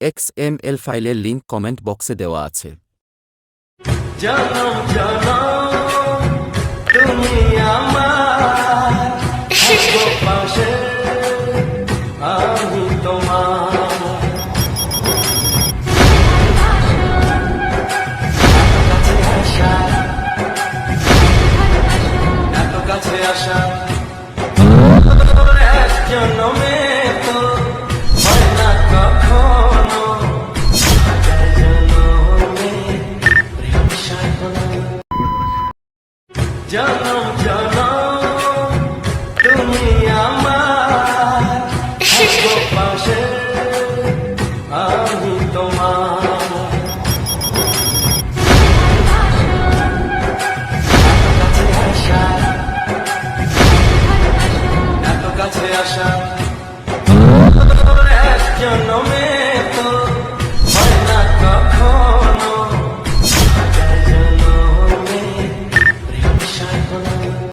X M L ফাইলের link comment বক্সে দেওয়া আছে। জানো জানো তুমি এত কাছে আসা জন্মে